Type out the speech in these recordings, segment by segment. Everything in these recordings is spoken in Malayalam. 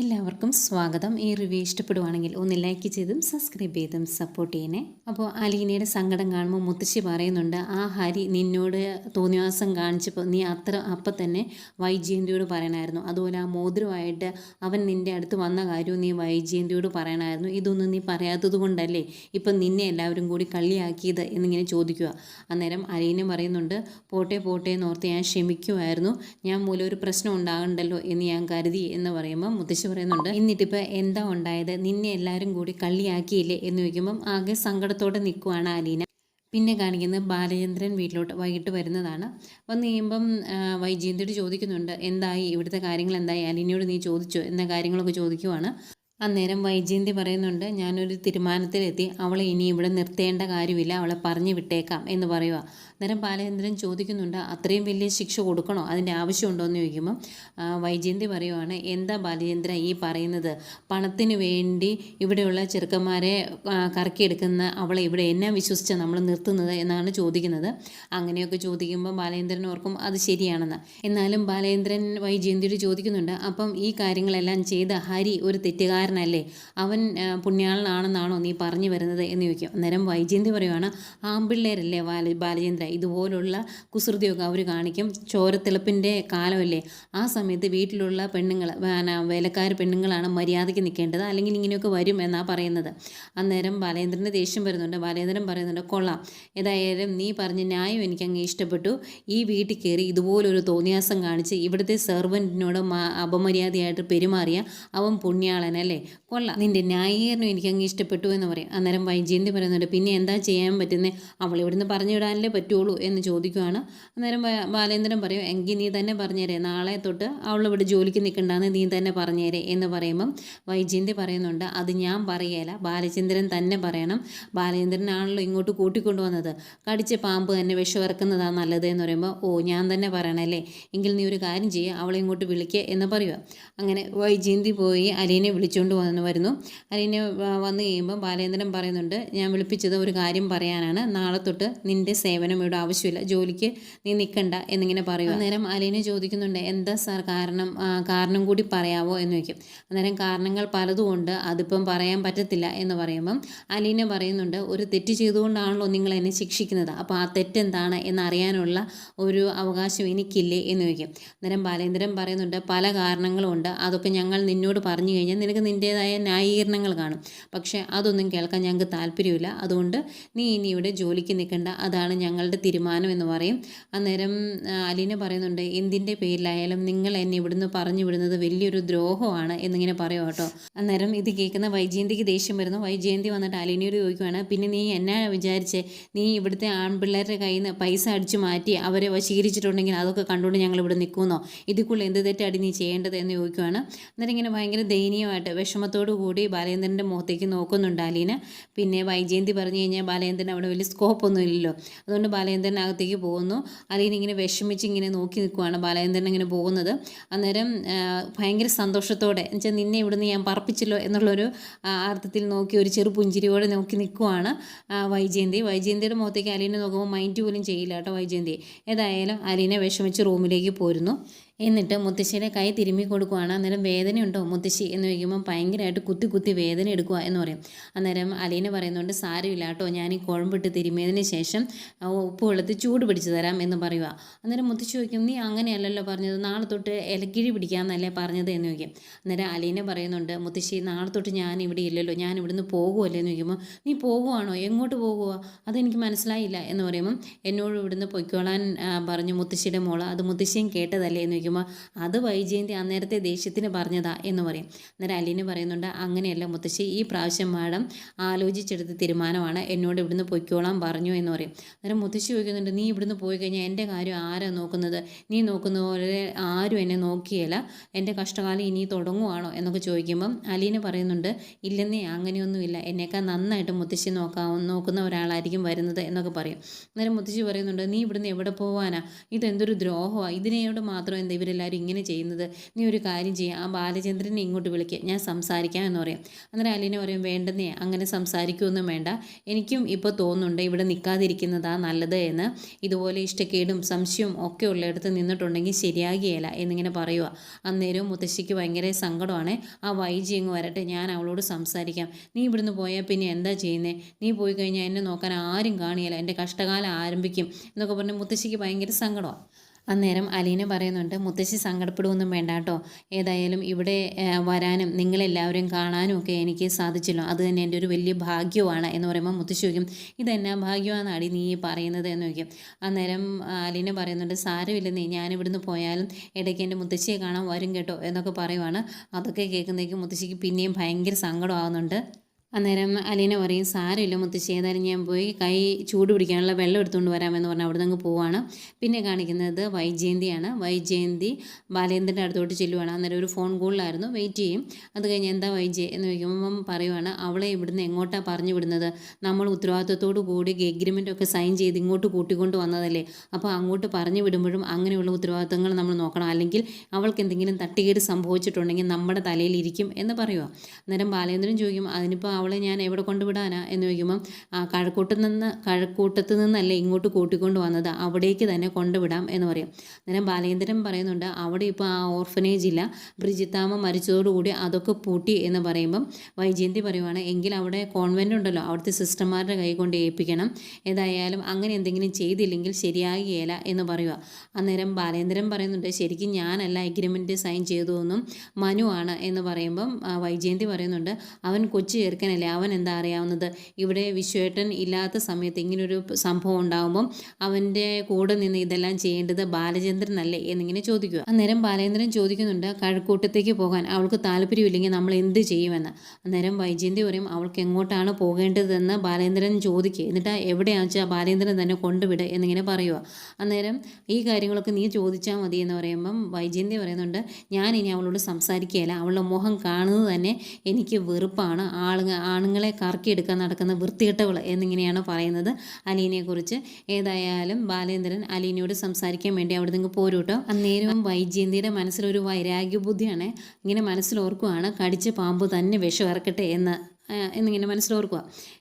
എല്ലാവർക്കും സ്വാഗതം. ഈ റിവ്യൂ ഇഷ്ടപ്പെടുവാണെങ്കിൽ ഒന്ന് ലൈക്ക് ചെയ്തും സബ്സ്ക്രൈബ് ചെയ്തും സപ്പോർട്ട് ചെയ്യണേ. അപ്പോൾ അലീനയുടെ സങ്കടം കാണുമ്പോൾ മുത്തശ്ശി പറയുന്നുണ്ട് ആ ഹരി നിന്നോട് തോന്നിവാസം കാണിച്ചപ്പോൾ നീ അത്ര അപ്പം തന്നെ വൈജയന്തിയോട് പറയണമായിരുന്നു അതുപോലെ ആ മോതിരമായിട്ട് അവൻ നിന്റെ അടുത്ത് വന്ന കാര്യവും നീ വൈജയന്തിയോട് പറയണമായിരുന്നു ഇതൊന്നും നീ പറയാത്തത് കൊണ്ടല്ലേ ഇപ്പം നിന്നെ എല്ലാവരും കൂടി കള്ളിയാക്കിയത്? എന്നിങ്ങനെ ചോദിക്കുക. അന്നേരം അലീന പറയുന്നുണ്ട് പോട്ടെ പോട്ടെ എന്ന് എന്നോർത്ത് ഞാൻ ക്ഷമിക്കുമായിരുന്നു ഞാൻ മൂലം ഒരു പ്രശ്നം ഉണ്ടാകണ്ടല്ലോ എന്ന് ഞാൻ കരുതി എന്ന് പറയുമ്പോൾ മുത്തശ്ശി പറയുന്നുണ്ട് എന്നിട്ടിപ്പോൾ എന്താ ഉണ്ടായത്? നിന്നെ എല്ലാവരും കൂടി കള്ളിയാക്കിയില്ലേ? എന്ന് ചോദിക്കുമ്പം ആകെ സങ്കടത്തോടെ നിൽക്കുവാണ് ആലീന പിന്നെ കാണിക്കുന്നത് ബാലചന്ദ്രൻ വീട്ടിലോട്ട് വൈകിട്ട് വരുന്നതാണ്. വന്ന് കഴിയുമ്പം വൈജയന്തിയോട് ചോദിക്കുന്നുണ്ട് എന്തായി? ഇവിടുത്തെ കാര്യങ്ങൾ എന്തായി? അലീനയോട് നീ ചോദിച്ചോ? എന്ന കാര്യങ്ങളൊക്കെ ചോദിക്കുവാണ്. അന്നേരം വൈജയന്തി പറയുന്നുണ്ട് ഞാനൊരു തീരുമാനത്തിലെത്തി. അവളെ ഇനി ഇവിടെ നിർത്തേണ്ട കാര്യമില്ല. അവളെ പറഞ്ഞു വിട്ടേക്കാം എന്ന് പറയുക. അന്നേരം ബാലചന്ദ്രൻ ചോദിക്കുന്നുണ്ട് അത്രയും വലിയ ശിക്ഷ കൊടുക്കണോ? അതിന്റെ ആവശ്യമുണ്ടോ എന്ന് ചോദിക്കുമ്പോൾ വൈജയന്തി പറയുവാണ് എന്താ ബാലചന്ദ്ര ഈ പറയുന്നത്? പണത്തിന് വേണ്ടി ഇവിടെയുള്ള ചെറുക്കന്മാരെ കറക്കിയെടുക്കുന്ന അവളെ ഇവിടെ എന്നാ വിശ്വസിച്ച നമ്മൾ നിർത്തുന്നത്? എന്നാണ് ചോദിക്കുന്നത്. അങ്ങനെയൊക്കെ ചോദിക്കുമ്പോൾ ബാലേന്ദ്രൻ ഓർക്കും അത് ശരിയാണെന്ന്. എന്നാലും ബാലേന്ദ്രൻ വൈജയന്തിയോട് ചോദിക്കുന്നുണ്ട് അപ്പം ഈ കാര്യങ്ങളെല്ലാം ചെയ്ത ഹരി ഒരു തെറ്റുകാരനല്ലേ അവൻ പുണ്യാളനാണെന്നാണോ നീ പറഞ്ഞു വരുന്നത് എന്ന് ചോദിക്കും. അന്നേരം വൈജയന്തി പറയുവാണ് ആമ്പിള്ളേരല്ലേ ബാല ബാലചന്ദ്ര? ഇതുപോലുള്ള കുസൃതിയൊക്കെ അവർ കാണിക്കും. ചോരത്തിളപ്പിന്റെ കാലമല്ലേ? ആ സമയത്ത് വീട്ടിലുള്ള പെണ്ണുങ്ങൾ വേലക്കാർ പെണ്ണുങ്ങളാണ് മര്യാദയ്ക്ക് നിൽക്കേണ്ടത്. അല്ലെങ്കിൽ ഇങ്ങനെയൊക്കെ വരും എന്നാണ് പറയുന്നത്. അന്നേരം ബാലേന്ദ്രന്റെ ദേഷ്യം വരുന്നുണ്ട്. ബാലേന്ദ്രൻ പറയുന്നുണ്ട് കൊള്ളാം. ഏതായാലും നീ പറഞ്ഞ ന്യായം എനിക്ക് അങ്ങ് ഇഷ്ടപ്പെട്ടു. ഈ വീട്ടിൽ കയറി ഇതുപോലൊരു തോന്നിയാസം കാണിച്ച് ഇവിടുത്തെ സെർവന്റിനോട് അപമര്യാദയായിട്ട് പെരുമാറിയ അവൻ പുണ്യാളനല്ലേ? കൊള്ളാം. നിന്റെ ന്യായീകരണം എനിക്ക് അങ്ങ് ഇഷ്ടപ്പെട്ടു എന്ന് പറയും. അന്നേരം വൈജയന്തി പറയുന്നുണ്ട് പിന്നെ എന്താ ചെയ്യാൻ പറ്റുന്നത് അവൾ ഇവിടുന്ന് പറഞ്ഞു വിടാനല്ലേ പറ്റുള്ളൂ? എന്ന് ചോദിക്കുവാണ്. അന്നേരം ബാലേന്ദ്രൻ പറയും എങ്കിൽ നീ തന്നെ പറഞ്ഞുതരേ നാളെ തൊട്ട് അവൾ ഇവിടെ ജോലിക്ക് നിൽക്കണ്ടെന്ന് നീ തന്നെ പറഞ്ഞുതരേ എന്ന് പറയുമ്പം വൈജയന്തി പറയുന്നുണ്ട് അത് ഞാൻ പറയേല. ബാലചന്ദ്രൻ തന്നെ പറയണം. ബാലേന്ദ്രനാണല്ലോ ഇങ്ങോട്ട് കൂട്ടിക്കൊണ്ടുവന്നത്. കടിച്ച പാമ്പ് തന്നെ വിഷമിറക്കുന്നതാണ് നല്ലത്. എന്ന് പറയുമ്പോൾ ഓ ഞാൻ തന്നെ പറയണല്ലേ. എങ്കിൽ നീ ഒരു കാര്യം ചെയ്യുക അവളെ ഇങ്ങോട്ട് വിളിക്കുക എന്ന് പറയുക അങ്ങനെ വൈജയന്തി പോയി അലീനെ വിളിച്ചുകൊണ്ട് വന്ന് വരുന്നു. അലീന വന്നു കഴിയുമ്പോൾ ബാലേന്ദ്രൻ പറയുന്നുണ്ട് ഞാൻ വിളിപ്പിച്ചത് ഒരു കാര്യം പറയാനാണ്. നാളെ തൊട്ട് നിന്റെ സേവനം ഇവിടെ ആവശ്യമില്ല. ജോലിക്ക് നീ നിൽക്കണ്ട എന്നിങ്ങനെ പറയുക അന്നേരം അലീനെ ചോദിക്കുന്നുണ്ട് എന്താ സാർ കാരണം കാരണം കൂടി പറയാവോ? എന്ന് വയ്ക്കും അന്നേരം കാരണങ്ങൾ പലതുകൊണ്ട് അതിപ്പം പറയാൻ പറ്റത്തില്ല എന്ന് പറയുമ്പം അലീന പറയുന്നുണ്ട് ഒരു തെറ്റ് ചെയ്തുകൊണ്ടാണല്ലോ നിങ്ങൾ എന്നെ ശിക്ഷിക്കുന്നത്. അപ്പോൾ ആ തെറ്റെന്താണ് എന്നറിയാനുള്ള ഒരു അവകാശം എനിക്കില്ലേ? എന്ന് ചോദിക്കും. അന്നേരം ബാലേന്ദ്രൻ പറയുന്നുണ്ട് പല കാരണങ്ങളും ഉണ്ട് അതൊക്കെ ഞങ്ങൾ നിന്നോട് പറഞ്ഞു കഴിഞ്ഞാൽ നിനക്ക് നിന്റേതായ ന്യായീകരണങ്ങൾ കാണും. പക്ഷേ അതൊന്നും കേൾക്കാൻ ഞങ്ങൾക്ക് താല്പര്യമില്ല. അതുകൊണ്ട് നീ ഇനി ഇവിടെ ജോലിക്ക് നിൽക്കേണ്ട. അതാണ് ഞങ്ങളുടെ തീരുമാനം എന്ന് പറയും. അന്നേരം അലീന പറയുന്നുണ്ട് എന്തിന്റെ പേരിലായാലും നിങ്ങൾ എന്നെ ഇവിടുന്ന് പറഞ്ഞു വിടുന്നത് വലിയൊരു ദ്രോഹമാണ് എന്നിങ്ങനെ പറയും കേട്ടോ. അന്നേരം ഇത് കേൾക്കുന്ന വൈജയന്തിക്ക് ദേഷ്യം വരുന്നു. വൈജയന്തി വന്നിട്ട് അലീനയോട് ചോദിക്കുവാണ് പിന്നെ നീ എന്നാ വിചാരിച്ചേ? നീ ഇവിടുത്തെ ആൺപിള്ളേരുടെ കയ്യിൽ നിന്ന് പൈസ അടിച്ചു മാറ്റി അവരെ വശീകരിച്ചിട്ടുണ്ടെങ്കിൽ അതൊക്കെ കണ്ടുകൊണ്ട് ഞങ്ങൾ ഇവിടെ നിൽക്കുന്നോ ഇതിക്കുള്ള എന്ത് തെറ്റാടി നീ ചെയ്യേണ്ടത്? എന്ന് ചോദിക്കുവാണ്. അന്നേരം ഇങ്ങനെ ഭയങ്കര ദയനീയമായിട്ട് വിഷമത്തോടു കൂടി ബാലേന്ദ്രന്റെ മുഖത്തേക്ക് നോക്കുന്നുണ്ട് അലീന. പിന്നെ വൈജയന്തി പറഞ്ഞു കഴിഞ്ഞാൽ ബാലേന്ദ്രൻ അവിടെ വലിയ സ്കോപ്പൊന്നും ഇല്ലല്ലോ. അതുകൊണ്ട് ബാലേന്ദ്രൻ അകത്തേക്ക് പോകുന്നു. അലീന ഇങ്ങനെ വിഷമിച്ച് ഇങ്ങനെ നോക്കി നിൽക്കുവാണ് ബാലേന്ദ്രൻ ഇങ്ങനെ പോകുന്നത്. അന്നേരം ഭയങ്കര സന്തോഷത്തോടെ എന്നുവെച്ചാൽ നിന്നെ ഇവിടുന്ന് ഞാൻ പറപ്പിച്ചല്ലോ എന്നുള്ളൊരു അർത്ഥത്തിൽ നോക്കി ഒരു ചെറു പുഞ്ചിരിയോടെ നോക്കി നിൽക്കുവാണ് വൈജയന്തി. വൈജയന്തിയുടെ മുഖത്തേക്ക് അലീന നോക്കുമ്പോൾ മൈൻഡ് പോലും ചെയ്യില്ല കേട്ടോ വൈജയന്തി. ഏതായാലും അലീനെ വിഷമിച്ച് റൂമിലേക്ക് പോരുന്നു. എന്നിട്ട് മുത്തശ്ശിയുടെ കൈ തിരുമ്മി കൊടുക്കുകയാണ് അന്നേരം വേദനയുണ്ടോ മുത്തശ്ശി എന്ന് ചോദിക്കുമ്പോൾ ഭയങ്കരമായിട്ട് കുത്തി കുത്തി വേദന എടുക്കുക എന്ന് പറയും. അന്നേരം അലീന പറയുന്നുണ്ട് സാരമില്ല കേട്ടോ ഞാൻ ഈ കുഴമ്പിട്ട് തിരുമ്മിയതിന് ശേഷം ഉപ്പ് വെള്ളത്തിൽ ചൂട് പിടിച്ചു തരാം എന്ന് പറയുക. അന്നേരം മുത്തശ്ശി ചോദിക്കും നീ അങ്ങനെയല്ലല്ലോ പറഞ്ഞത് നാളെ തൊട്ട് ഇലക്കിഴി പിടിക്കാമെന്നല്ലേ പറഞ്ഞത്? എന്ന് ചോദിക്കും. അന്നേരം അലീന പറയുന്നുണ്ട് മുത്തശ്ശി നാളെ തൊട്ട് ഞാൻ ഇവിടെ ഇല്ലല്ലോ ഞാൻ ഇവിടുന്ന് പോകുമല്ലേ എന്ന് ചോദിക്കുമ്പോൾ നീ പോകുവാണോ? എങ്ങോട്ട് പോകുക അതെനിക്ക് മനസ്സിലായില്ല. എന്ന് പറയുമ്പം എന്നോട് ഇവിടുന്ന് പൊയ്ക്കോളാൻ പറഞ്ഞു മുത്തശ്ശിയുടെ മോൾ. അത് മുത്തശ്ശിയും കേട്ടതല്ലേ? എന്ന് ചോദിക്കുമ്പോൾ അത് വൈജയന്തി അന്നേരത്തെ ദേഷ്യത്തിന് പറഞ്ഞതാ എന്ന് പറയും. അന്നേരം അലീന പറയുന്നുണ്ട് അങ്ങനെയല്ല മുത്തശ്ശി ഈ പ്രാവശ്യം മാഡം ആലോചിച്ചെടുത്ത തീരുമാനമാണ്. എന്നോട് ഇവിടുന്ന് പൊയ്ക്കോളാൻ പറഞ്ഞു എന്ന് പറയും. അന്നേരം മുത്തശ്ശി ചോദിക്കുന്നുണ്ട് നീ ഇവിടുന്ന് പോയി കഴിഞ്ഞാൽ എന്റെ കാര്യം ആരാ നോക്കുന്നത്? നീ നോക്കുന്ന പോലെ ആരും എന്നെ നോക്കിയല്ല എന്റെ കഷ്ടകാലം ഇനി തുടങ്ങുവാണോ? എന്നൊക്കെ ചോദിക്കുമ്പം അലീന പറയുന്നുണ്ട് ഇല്ലെന്നേ അങ്ങനെയൊന്നുമില്ല. എന്നേക്കാൾ നന്നായിട്ട് മുത്തശ്ശി നോക്കാ നോക്കുന്ന ഒരാളായിരിക്കും വരുന്നത് എന്നൊക്കെ പറയും. അന്നേരം മുത്തശ്ശി പറയുന്നുണ്ട് നീ ഇവിടുന്ന് എവിടെ പോവാനാ? ഇതെന്തൊരു ദ്രോഹമാണ് ഇതിനെയോട് മാത്രം എന്താ ഇവരെല്ലാവരും ഇങ്ങനെ ചെയ്യുന്നത്. നീ ഒരു കാര്യം ചെയ്യുക ആ ബാലചന്ദ്രനെ ഇങ്ങോട്ട് വിളിക്കുക ഞാൻ സംസാരിക്കാം എന്ന് പറയാം. അന്നേരം അലീന പറയും വേണ്ടെന്നേ അങ്ങനെ സംസാരിക്കുമൊന്നും വേണ്ട. എനിക്കും ഇപ്പോൾ തോന്നുന്നുണ്ട് ഇവിടെ നിൽക്കാതിരിക്കുന്നതാ നല്ലത് എന്ന്. ഇതുപോലെ ഇഷ്ടക്കേടും സംശയവും ഒക്കെ ഉള്ളിടത്ത് നിന്നിട്ടുണ്ടെങ്കിൽ ശരിയാകിയല്ല എന്നിങ്ങനെ പറയുക അന്നേരവും മുത്തശ്ശിക്ക് ഭയങ്കര സങ്കടമാണ്. ആ വൈജി അങ്ങ് വരട്ടെ. ഞാൻ അവളോട് സംസാരിക്കാം. നീ ഇവിടുന്ന് പോയാൽ പിന്നെ എന്താ ചെയ്യുന്നത് നീ പോയി കഴിഞ്ഞാൽ എന്നെ നോക്കാൻ ആരും കാണിയല്ല എന്റെ കഷ്ടകാലം ആരംഭിക്കും എന്നൊക്കെ പറഞ്ഞ് മുത്തശ്ശിക്ക് ഭയങ്കര സങ്കടമാണ് അന്നേരം അലീന പറയുന്നുണ്ട് മുത്തശ്ശി സങ്കടപ്പെടുമൊന്നും വേണ്ട കേട്ടോ. ഏതായാലും ഇവിടെ വരാനും നിങ്ങളെല്ലാവരും കാണാനും ഒക്കെ എനിക്ക് സാധിച്ചല്ലോ. അത് തന്നെ എന്റെ ഒരു വലിയ ഭാഗ്യമാണ് എന്ന് പറയുമ്പോൾ മുത്തശ്ശി ചോദിക്കും ഇതെന്നാ ഭാഗ്യമാണ് അടി നീ പറയുന്നത്? എന്ന് ചോദിക്കും. അന്നേരം അലീന പറയുന്നുണ്ട് സാരമില്ല സാരമില്ലെന്നേ ഞാനിവിടുന്ന് പോയാലും ഇടയ്ക്ക് എന്റെ മുത്തശ്ശിയെ കാണാൻ വരും കേട്ടോ എന്നൊക്കെ പറയുവാണ്. അതൊക്കെ കേൾക്കുന്നേക്കും മുത്തശ്ശിക്ക് പിന്നെയും ഭയങ്കര സങ്കടമാകുന്നുണ്ട് അന്നേരം അലീന പറയും സാരമില്ല മുത്തശ്ശി ഏതായാലും ഞാൻ പോയി കൈ ചൂട് പിടിക്കാനുള്ള വെള്ളം എടുത്തുകൊണ്ട് വരാമെന്ന് പറഞ്ഞ് അവിടെ നിന്ന് പോവാണ്. പിന്നെ കാണിക്കുന്നത് വൈജയന്തിയാണ്. വൈജയന്തി ബാലേന്ദ്രന്റെ അടുത്തോട്ട് ചെല്ലുവാണ്. അന്നേരം ഒരു ഫോൺ കോളിലായിരുന്നു. വെയിറ്റ് ചെയ്യും. അത് കഴിഞ്ഞ് എന്താ വൈജയ് എന്ന് ചോദിക്കുമ്പം പറയുവാണ് അവളെ ഇവിടുന്ന് എങ്ങോട്ടാണ് പറഞ്ഞു വിടുന്നത്? നമ്മൾ ഉത്തരവാദിത്വത്തോടു കൂടി എഗ്രിമെന്റ് ഒക്കെ സൈൻ ചെയ്ത് ഇങ്ങോട്ട് കൂട്ടിക്കൊണ്ട് വന്നതല്ലേ? അപ്പോൾ അങ്ങോട്ട് പറഞ്ഞു വിടുമ്പോഴും അങ്ങനെയുള്ള ഉത്തരവാദിത്തങ്ങൾ നമ്മൾ നോക്കണം. അല്ലെങ്കിൽ അവൾക്ക് എന്തെങ്കിലും തട്ടുകേട് സംഭവിച്ചിട്ടുണ്ടെങ്കിൽ നമ്മുടെ തലയിൽ ഇരിക്കും എന്ന് പറയുക അന്നേരം ബാലേന്ദ്രൻ ചോദിക്കും അതിനിപ്പോൾ അവളെ ഞാൻ എവിടെ കൊണ്ടുവിടാനാ? എന്ന് ചോദിക്കുമ്പം ആ കഴക്കൂട്ട് നിന്ന് കഴക്കൂട്ടത്ത് നിന്നല്ലേ ഇങ്ങോട്ട് കൂട്ടിക്കൊണ്ട് വന്നത് അവിടേക്ക് തന്നെ കൊണ്ടുവിടാം എന്ന് പറയും. അന്നേരം ബാലേന്ദ്രൻ പറയുന്നുണ്ട് അവിടെ ഇപ്പോൾ ആ ഓർഫനേജ് ഇല്ല. ബ്രിജിത്താമ്മ മരിച്ചതോടുകൂടി അതൊക്കെ പൂട്ടി എന്ന് പറയുമ്പം വൈജയന്തി പറയുവാണ് എങ്കിൽ അവിടെ കോൺവെന്റ് ഉണ്ടല്ലോ അവിടുത്തെ സിസ്റ്റർമാരുടെ കൈ കൊണ്ട് ഏൽപ്പിക്കണം. ഏതായാലും അങ്ങനെ എന്തെങ്കിലും ചെയ്തില്ലെങ്കിൽ ശരിയാകുകയില്ല എന്ന് പറയുക അന്നേരം ബാലേന്ദ്രൻ പറയുന്നുണ്ട് ശരിക്കും ഞാനല്ല എഗ്രിമെന്റ് സൈൻ ചെയ്തു എന്നും മനു ആണ് എന്ന് പറയുമ്പം വൈജയന്തി പറയുന്നുണ്ട് അവൻ കൊച്ചു ചെറുക്കനല്ലേ അവൻ എന്താ അറിയാവുന്നത്? ഇവിടെ വിശ്വേട്ടൻ ഇല്ലാത്ത സമയത്ത് ഇങ്ങനൊരു സംഭവം ഉണ്ടാകുമ്പം അവന്റെ കൂടെ നിന്ന് ഇതെല്ലാം ചെയ്യേണ്ടത് ബാലചന്ദ്രനല്ലേ എന്നിങ്ങനെ ചോദിക്കുക. അന്നേരം ബാലേന്ദ്രൻ ചോദിക്കുന്നുണ്ട് കഴക്കൂട്ടത്തേക്ക് പോകാൻ അവൾക്ക് താല്പര്യമില്ലെങ്കിൽ നമ്മൾ എന്ത് ചെയ്യുമെന്ന്? അന്നേരം വൈജയന്തി പറയും അവൾക്ക് എങ്ങോട്ടാണ് പോകേണ്ടതെന്ന് ബാലേന്ദ്രൻ ചോദിക്കുക എന്നിട്ട് എവിടെയാണെന്ന് വെച്ചാൽ ബാലേന്ദ്രൻ തന്നെ കൊണ്ടുവിട് എന്നിങ്ങനെ പറയുക അന്നേരം ഈ കാര്യങ്ങളൊക്കെ നീ ചോദിച്ചാൽ മതി എന്ന് പറയുമ്പം വൈജയന്തി പറയുന്നുണ്ട് ഞാൻ ഇനി അവളോട് സംസാരിക്കുകയില്ല. അവളുടെ മുഖം കാണുന്നത് തന്നെ എനിക്ക് വെറുപ്പാണ്. ആളുങ്ങ ആണുങ്ങളെ കറക്കിയെടുക്കാൻ നടക്കുന്ന വൃത്തികെട്ടവൾ എന്നിങ്ങനെയാണ് പറയുന്നത് അലീനയെക്കുറിച്ച്. ഏതായാലും ബാലേന്ദ്രൻ അലീനയോട് സംസാരിക്കാൻ വേണ്ടി അവിടെ നിന്ന് പോരൂട്ടോ അന്നേരം വൈജയന്തിയുടെ മനസ്സിലൊരു വൈരാഗ്യ ബുദ്ധിയാണ് ഇങ്ങനെ മനസ്സിലോർക്കുവാണ് കടിച്ച പാമ്പ് തന്നെ വിഷം ഇറക്കട്ടെ എന്ന് എന്നിങ്ങനെ മനസ്സിലോർക്കുക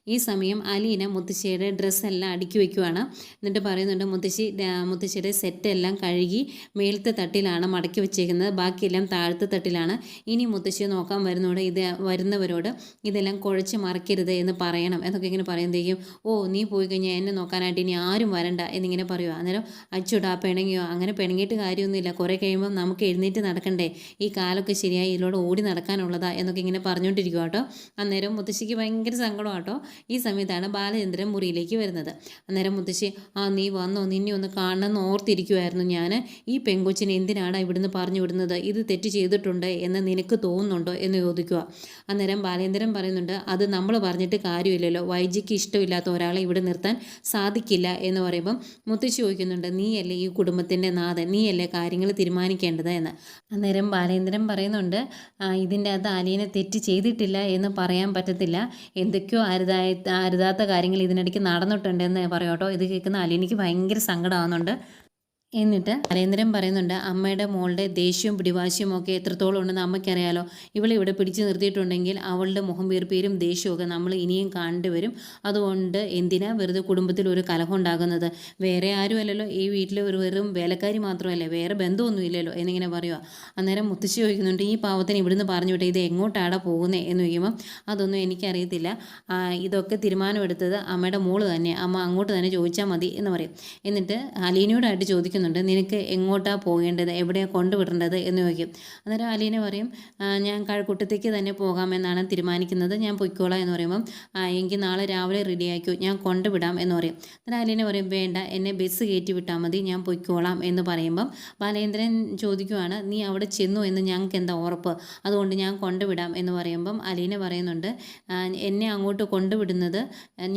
ഈ സമയം അലീന മുത്തശ്ശിയുടെ ഡ്രസ്സെല്ലാം അടുക്കി വയ്ക്കുവാണ് എന്നിട്ട് പറയുന്നുണ്ട് മുത്തശ്ശി മുത്തശ്ശിയുടെ സെറ്റെല്ലാം കഴുകി മേലത്തെ തട്ടിലാണ് മടക്കി വെച്ചേക്കുന്നത്. ബാക്കിയെല്ലാം താഴത്തെ തട്ടിലാണ്. ഇനി മുത്തശ്ശി നോക്കാൻ വരുന്നോട് ഇത് വരുന്നവരോട് ഇതെല്ലാം കുഴച്ച് മറക്കരുത് എന്ന് പറയണം. എന്നൊക്കെ ഇങ്ങനെ പറയുമ്പോഴേക്കും ഓ നീ പോയി കഴിഞ്ഞാൽ എന്നെ നോക്കാനായിട്ട് ഇനി ആരും വരണ്ട. എന്നിങ്ങനെ പറയുക അന്നേരം അച്ചുടാ പിണങ്ങിയോ? അങ്ങനെ പിണങ്ങിയിട്ട് കാര്യമൊന്നുമില്ല. കുറേ കഴിയുമ്പോൾ നമുക്ക് എഴുന്നേറ്റ് നടക്കണ്ടേ? ഈ കാലൊക്കെ ശരിയായി ഇതിലൂടെ ഓടി നടക്കാനുള്ളതാ. എന്നൊക്കെ ഇങ്ങനെ പറഞ്ഞുകൊണ്ടിരിക്കുക കേട്ടോ അന്നേരം മുത്തശ്ശിക്ക് ഭയങ്കര സങ്കടം കേട്ടോ ഈ സമയത്താണ് ബാലചന്ദ്രൻ മുറിയിലേക്ക് വരുന്നത്. അന്നേരം മുത്തശ്ശി ആ നീ വന്നോ നിന്നെ ഒന്ന് കാണണമെന്ന് ഓർത്തിരിക്കുമായിരുന്നു ഞാൻ ഈ പെങ്കൊച്ചിനെ എന്തിനാണ് ഇവിടുന്ന് പറഞ്ഞു വിടുന്നത്? ഇത് തെറ്റ് ചെയ്തിട്ടുണ്ട് എന്ന് നിനക്ക് തോന്നുന്നുണ്ടോ? എന്ന് ചോദിക്കുക. അന്നേരം ബാലേന്ദ്രൻ പറയുന്നുണ്ട് അത് നമ്മൾ പറഞ്ഞിട്ട് കാര്യമില്ലല്ലോ. വൈജിക്ക് ഇഷ്ടമില്ലാത്ത ഒരാളെ ഇവിടെ നിർത്താൻ സാധിക്കില്ല. എന്ന് പറയുമ്പം മുത്തശ്ശി ചോദിക്കുന്നുണ്ട് നീയല്ലേ ഈ കുടുംബത്തിന്റെ നാഥൻ? നീയല്ലേ കാര്യങ്ങൾ തീരുമാനിക്കേണ്ടത്? എന്ന്. അന്നേരം ബാലേന്ദ്രൻ പറയുന്നുണ്ട് "ആ, ഇതിന്റെ അകത്ത് അലീനെ തെറ്റ് ചെയ്തിട്ടില്ല എന്ന് പറയാൻ പറ്റത്തില്ല. എന്തൊക്കെയോ അരുതായ അരുതാത്ത കാര്യങ്ങൾ ഇതിനിടയ്ക്ക് നടന്നിട്ടുണ്ടെന്ന് പറയാം കേട്ടോ. ഇത് കേൾക്കുന്ന അലീനിക്ക് ഭയങ്കര സങ്കടമാകുന്നുണ്ട് എന്നിട്ട് നരേന്ദ്രൻ പറയുന്നുണ്ട് അമ്മയുടെ മോളുടെ ദേഷ്യവും പിടിവാശിയും ഒക്കെ എത്രത്തോളം ഉണ്ടെന്ന് അമ്മയ്ക്കറിയാലോ. ഇവളെ ഇവിടെ പിടിച്ചു നിർത്തിയിട്ടുണ്ടെങ്കിൽ അവളുടെ മുഖം വീർപ്പീരും ദേഷ്യമൊക്കെ നമ്മൾ ഇനിയും കണ്ടുവരും അതുകൊണ്ട് എന്തിനാ വെറുതെ കുടുംബത്തിൽ ഒരു കലഹം ഉണ്ടാകുന്നത്? വേറെ ആരും അല്ലല്ലോ. ഈ വീട്ടിലെ ഒരു വെറും വേലക്കാരി മാത്രമല്ലേ. വേറെ ബന്ധമൊന്നും ഇല്ലല്ലോ. എന്നിങ്ങനെ പറയുക അന്നേരം മുത്തശ്ശി ചോദിക്കുന്നുണ്ട് ഈ പാവത്തിന് ഇവിടുന്ന് പറഞ്ഞു വിട്ടെ ഇത് എങ്ങോട്ടാടാ പോകുന്നത് എന്ന് ചോദിക്കുമ്പം അതൊന്നും എനിക്കറിയത്തില്ല. ഇതൊക്കെ തീരുമാനമെടുത്തത് അമ്മയുടെ മോൾ തന്നെ. അമ്മ അങ്ങോട്ട് തന്നെ ചോദിച്ചാൽ മതി എന്ന് പറയും. എന്നിട്ട് അലീനയോടായിട്ട് ചോദിക്കുന്നുണ്ട് നിനക്ക് എങ്ങോട്ടാണ് പോകേണ്ടത്? എവിടെയാണ് കൊണ്ടുവിടേണ്ടത്? എന്ന് ചോദിക്കും. അന്നേരം അലീന പറയും ഞാൻ കഴക്കൂട്ടത്തേക്ക് തന്നെ പോകാമെന്നാണ് തീരുമാനിക്കുന്നത്. ഞാൻ പൊയ്ക്കോളാം എന്ന് പറയുമ്പം എനിക്ക് നാളെ രാവിലെ റെഡിയാക്കൂ. ഞാൻ കൊണ്ടുവിടാം എന്ന് പറയും. അന്നേരം അലീന പറയും വേണ്ട എന്നെ ബസ് കയറ്റി വിട്ടാൽ മതി. ഞാൻ പൊയ്ക്കോളാം എന്ന് പറയുമ്പം ബാലേന്ദ്രൻ ചോദിക്കുവാണ് നീ അവിടെ ചെന്നു എന്ന് ഞങ്ങൾക്ക് എന്താ ഉറപ്പ്? അതുകൊണ്ട് ഞാൻ കൊണ്ടുവിടാം എന്ന് പറയുമ്പം അലീന പറയുന്നുണ്ട് എന്നെ അങ്ങോട്ട് കൊണ്ടുവിടുന്നത്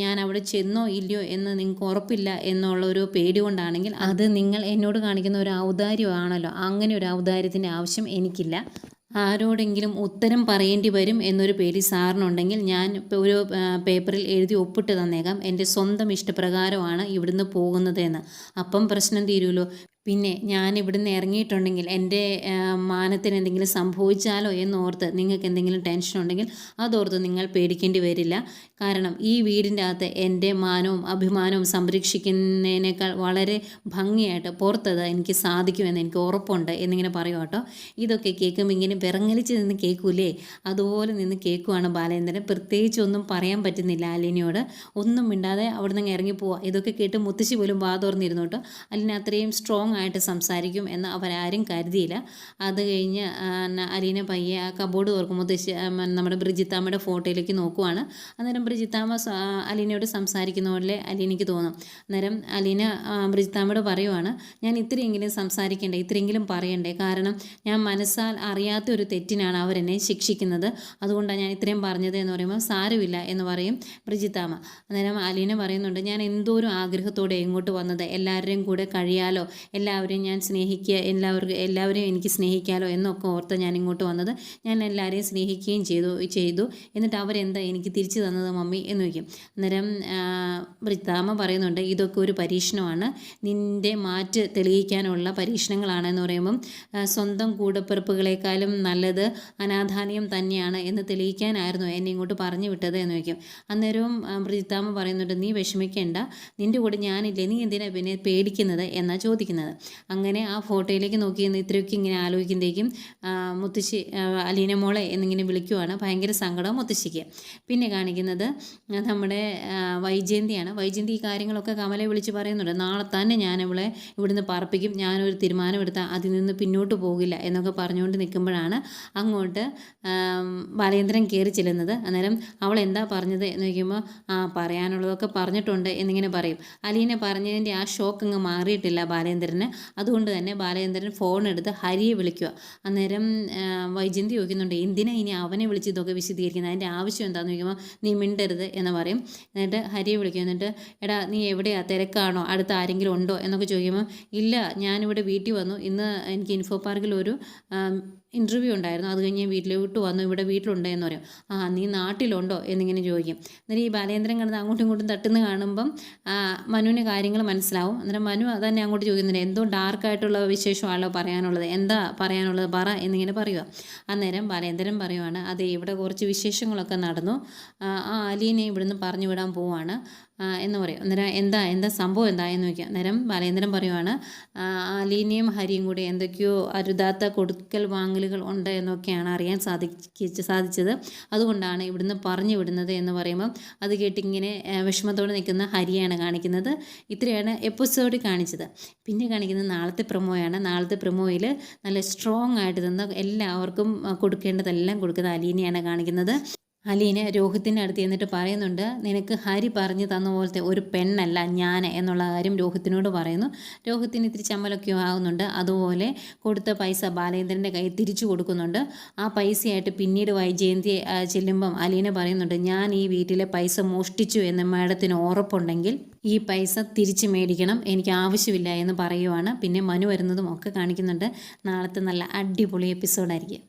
ഞാൻ അവിടെ ചെന്നോ ഇല്ലയോ എന്ന് നിങ്ങൾക്ക് ഉറപ്പില്ല എന്നുള്ള ഒരു പേടി കൊണ്ടാണെങ്കിൽ അത് നിങ്ങൾ എന്നോട് കാണിക്കുന്ന ഒരു ഔദാര്യമാണല്ലോ. അങ്ങനെ ഒരു ഔദാര്യത്തിന്റെ ആവശ്യം എനിക്കില്ല. ആരോടെങ്കിലും ഉത്തരം പറയേണ്ടി വരും എന്നൊരു പേടി സാറിനുണ്ടെങ്കിൽ ഞാൻ ഒരു പേപ്പറിൽ എഴുതി ഒപ്പിട്ട് തന്നേക്കാം. എന്റെ സ്വന്തം ഇഷ്ടപ്രകാരമാണ് ഇവിടുന്ന് പോകുന്നത് എന്ന് അപ്പം പ്രശ്നം തീരുമല്ലോ പിന്നെ ഞാൻ ഇവിടുന്ന് ഇറങ്ങിയിട്ടുണ്ടെങ്കിൽ എന്റെ മാനത്തിന് എന്തെങ്കിലും സംഭവിച്ചാലോ എന്നോർത്ത് നിങ്ങൾക്ക് എന്തെങ്കിലും ടെൻഷൻ ഉണ്ടെങ്കിൽ അതോർത്ത് നിങ്ങൾ പേടിക്കേണ്ടി വരില്ല. കാരണം ഈ വീടിന്റെ അകത്ത് എന്റെ മാനവും അഭിമാനവും സംരക്ഷിക്കുന്നതിനേക്കാൾ വളരെ ഭംഗിയായിട്ട് പുറത്തത് എനിക്ക് സാധിക്കുമെന്ന് എനിക്ക് ഉറപ്പുണ്ട് എന്നിങ്ങനെ പറയും കേട്ടോ. ഇതൊക്കെ കേൾക്കുമ്പോൾ ഇങ്ങനെ വിറങ്ങലിച്ച് നിന്ന് കേൾക്കൂലേ? അതുപോലെ നിന്ന് കേൾക്കുവാണ് ബാലേന്ദ്രൻ. പ്രത്യേകിച്ച് ഒന്നും പറയാൻ പറ്റുന്നില്ല അലിനിയോട്. ഒന്നും മിണ്ടാതെ അവിടെ നിന്ന് ഇറങ്ങി പോവുക ഇതൊക്കെ കേട്ട് മുത്തശ്ശി പോലും വാ തുറന്നിരുന്നു കേട്ടോ. അലിന അത്രയും സ്ട്രോങ് ആയിട്ട് സംസാരിക്കും എന്ന് അവരാരും കരുതിയില്ല. അത് കഴിഞ്ഞ് അലീന പയ്യെ ആ കബോർഡ് തുറക്കും മുത്തശ്ശി ആ, മ- നമ്മുടെ ബ്രിജിത്താമ്മയുടെ ഫോട്ടോയിലേക്ക് നോക്കുവാണ്. അന്നേരം ബ്രിജിത്താമ്മ അലീനയോട് സംസാരിക്കുന്ന പോലെ അലീനയ്ക്ക് തോന്നും. അന്നേരം അലീന ബ്രിജിത്താമ്മയോട് പറയുവാണ് ഞാൻ ഇത്രയെങ്കിലും സംസാരിക്കണ്ടേ? ഇത്രയെങ്കിലും പറയണ്ടേ? കാരണം ഞാൻ മനസ്സാൽ അറിയാത്ത ഒരു തെറ്റിനാണ് അവരെന്നെ ശിക്ഷിക്കുന്നത്. അതുകൊണ്ടാണ് ഞാൻ ഇത്രയും പറഞ്ഞത് എന്ന് പറയുമ്പോൾ സാരമില്ല എന്ന് പറയും ബ്രിജിത്താമ്മ. അന്നേരം അലീന പറയുന്നുണ്ട് ഞാൻ എന്തോരം ആഗ്രഹത്തോടെ ഇങ്ങോട്ട് വന്നത്? എല്ലാവരുടെയും കൂടെ കഴിയാലോ? എല്ലാവരെയും ഞാൻ സ്നേഹിക്കുക എല്ലാവർക്കും എല്ലാവരെയും എനിക്ക് സ്നേഹിക്കാലോ എന്നൊക്കെ ഓർത്ത് ഞാൻ ഇങ്ങോട്ട് വന്നത്. ഞാൻ എല്ലാവരെയും സ്നേഹിക്കുകയും ചെയ്തു ചെയ്തു. എന്നിട്ട് അവരെന്താ എനിക്ക് തിരിച്ചു തന്നത് മമ്മി എന്ന് വയ്ക്കും അന്നേരം വൃത്താമ പറയുന്നുണ്ട് ഇതൊക്കെ ഒരു പരീക്ഷണമാണ്. നിന്റെ മാറ്റ് തെളിയിക്കാനുള്ള പരീക്ഷണങ്ങളാണ് എന്ന് പറയുമ്പം സ്വന്തം കൂടപ്പിറപ്പുകളെക്കാളും നല്ലത് അനാഥാലയം തന്നെയാണ് എന്ന് തെളിയിക്കാനായിരുന്നു എന്നെ ഇങ്ങോട്ട് പറഞ്ഞു വിട്ടത് എന്ന് വയ്ക്കും അന്നേരവും വൃത്താമ പറയുന്നുണ്ട് നീ വിഷമിക്കേണ്ട. നിന്റെ കൂടെ ഞാനില്ലേ. നീ എന്തിനാ പിന്നെ പേടിക്കുന്നത്? എന്നാണ് ചോദിക്കുന്നത്. അങ്ങനെ ആ ഫോട്ടോയിലേക്ക് നോക്കി നിന്ന് ഇത്രയൊക്കെ ഇങ്ങനെ ആലോചിക്കുമ്പോഴേക്കും മുത്തശ്ശി അലീന മോളെ എന്നിങ്ങനെ വിളിക്കുവാണ്. ഭയങ്കര സങ്കടം മുത്തശ്ശിക്ക്. പിന്നെ കാണിക്കുന്നത് നമ്മുടെ വൈജയന്തിയാണ്. വൈജയന്തി ഈ കാര്യങ്ങളൊക്കെ കമലെ വിളിച്ച് പറയുന്നുണ്ട്. നാളെ തന്നെ ഞാൻ അവളെ ഇവിടുന്ന് പറപ്പിക്കും ഞാനൊരു തീരുമാനമെടുത്താൽ അതിൽ നിന്ന് പിന്നോട്ട് പോകില്ല എന്നൊക്കെ പറഞ്ഞുകൊണ്ട് നിൽക്കുമ്പോഴാണ് അങ്ങോട്ട് ബാലേന്ദ്രൻ കയറി ചെല്ലുന്നത്. അന്നേരം അവൾ എന്താ പറഞ്ഞത്? എന്ന് ചോദിക്കുമ്പോൾ ആ പറയാനുള്ളതൊക്കെ പറഞ്ഞിട്ടുണ്ട് എന്നിങ്ങനെ പറയും. അലീന പറഞ്ഞതിന്റെ ആ ഷോക്ക് അങ്ങ് മാറിയിട്ടില്ല ബാലേന്ദ്രന്. അതുകൊണ്ട് തന്നെ ബാലചന്ദ്രൻ ഫോൺ എടുത്ത് ഹരിയെ വിളിക്കുക. അന്നേരം വൈജന്തി ചോദിക്കുന്നുണ്ട് എന്തിനാ ഇനി അവനെ വിളിച്ച് ഇതൊക്കെ വിശദീകരിക്കുന്നത്? അതിന്റെ ആവശ്യം എന്താണെന്ന് ചോദിക്കുമ്പോൾ നീ മിണ്ടരുത് എന്ന് പറയും. എന്നിട്ട് ഹരിയെ വിളിക്കും. എന്നിട്ട് എടാ നീ എവിടെയാ? തിരക്കാണോ? അടുത്ത് ആരെങ്കിലും ഉണ്ടോ? എന്നൊക്കെ ചോദിക്കുമ്പോൾ ഇല്ല ഞാനിവിടെ വീട്ടിൽ വന്നു. ഇന്ന് എനിക്ക് ഇൻഫോ പാർക്കിൽ ഒരു ഇന്റർവ്യൂ ഉണ്ടായിരുന്നു. അത് കഴിഞ്ഞ് വീട്ടിലോട്ട് വന്നു. ഇവിടെ വീട്ടിലുണ്ടോ എന്ന് പറയും ആ നീ നാട്ടിലുണ്ടോ? എന്നിങ്ങനെ ചോദിക്കും. എന്നിട്ട് ഈ ബാലേന്ദ്രൻ കിടന്ന് അങ്ങോട്ടും ഇങ്ങോട്ടും തട്ടുന്ന കാണുമ്പം മനുവിന് കാര്യങ്ങൾ മനസ്സിലാവും. അന്നേരം മനു അതന്നെ അങ്ങോട്ട് ചോദിക്കുന്നുണ്ട്. എന്തോ ഡാർക്കായിട്ടുള്ള വിശേഷമാണല്ലോ പറയാനുള്ളത്. എന്താ പറയാനുള്ളത്? പറ എന്നിങ്ങനെ പറയുക അന്നേരം ബാലേന്ദ്രൻ പറയുവാണ് അതെ ഇവിടെ കുറച്ച് വിശേഷങ്ങളൊക്കെ നടന്നു. ആ, അലീനെ ഇവിടുന്ന് പറഞ്ഞു വിടാൻ പോവാണ്. എന്ന് പറയും. അന്നേരം എന്താ എന്താ സംഭവം എന്താ എന്ന് ചോദിക്കുക അന്നേരം ബാലേന്ദ്രൻ പറയുവാണ് അലീനയും ഹരിയും കൂടി എന്തൊക്കെയോ അരുതാത്ത കൊടുക്കൽ വാങ്ങലുകൾ ഉണ്ട് എന്നൊക്കെയാണ് അറിയാൻ സാധിച്ച് സാധിച്ചത്. അതുകൊണ്ടാണ് ഇവിടുന്ന് പറഞ്ഞു വിടുന്നത് എന്ന് പറയുമ്പം അത് കേട്ടിങ്ങനെ വിഷമത്തോടെ നിൽക്കുന്ന ഹരിയാണ് കാണിക്കുന്നത്. ഇത്രയാണ് എപ്പിസോഡ് കാണിച്ചത്. പിന്നെ കാണിക്കുന്നത് നാളത്തെ പ്രമോയാണ്. നാളത്തെ പ്രമോയിൽ നല്ല സ്ട്രോങ് ആയിട്ട് നിന്ന് എല്ലാവർക്കും കൊടുക്കേണ്ടതെല്ലാം കൊടുക്കുന്ന അലീനയാണ് കാണിക്കുന്നത്. അലീന രോഹിത്തിന്റെ അടുത്ത് എന്നിട്ട് പറയുന്നുണ്ട് നിനക്ക് ഹരി പറഞ്ഞു തന്ന പോലത്തെ ഒരു പെണ്ണല്ല ഞാൻ എന്നുള്ള കാര്യം രോഹിത്തിനോട് പറയുന്നു. രോഹിത്തിന് ഇത്തിരി ചമ്മലൊക്കെ ആകുന്നുണ്ട് അതുപോലെ കൊടുത്ത പൈസ ബാലേന്ദ്രന്റെ കയ്യിൽ തിരിച്ചു കൊടുക്കുന്നുണ്ട്. ആ പൈസയായിട്ട് പിന്നീട് വൈജയന്തി ആ, ചെല്ലുമ്പം അലീന പറയുന്നുണ്ട് ഞാൻ ഈ വീട്ടിലെ പൈസ മോഷ്ടിച്ചു എന്ന് മാഡത്തിന് ഉറപ്പുണ്ടെങ്കിൽ ഈ പൈസ തിരിച്ച് മേടിക്കണം എനിക്ക് ആവശ്യമില്ല എന്ന് പറയുവാണ്. പിന്നെ മനു വരുന്നതും ഒക്കെ കാണിക്കുന്നുണ്ട്. നാളത്തെ നല്ല അടിപൊളി എപ്പിസോഡായിരിക്കും.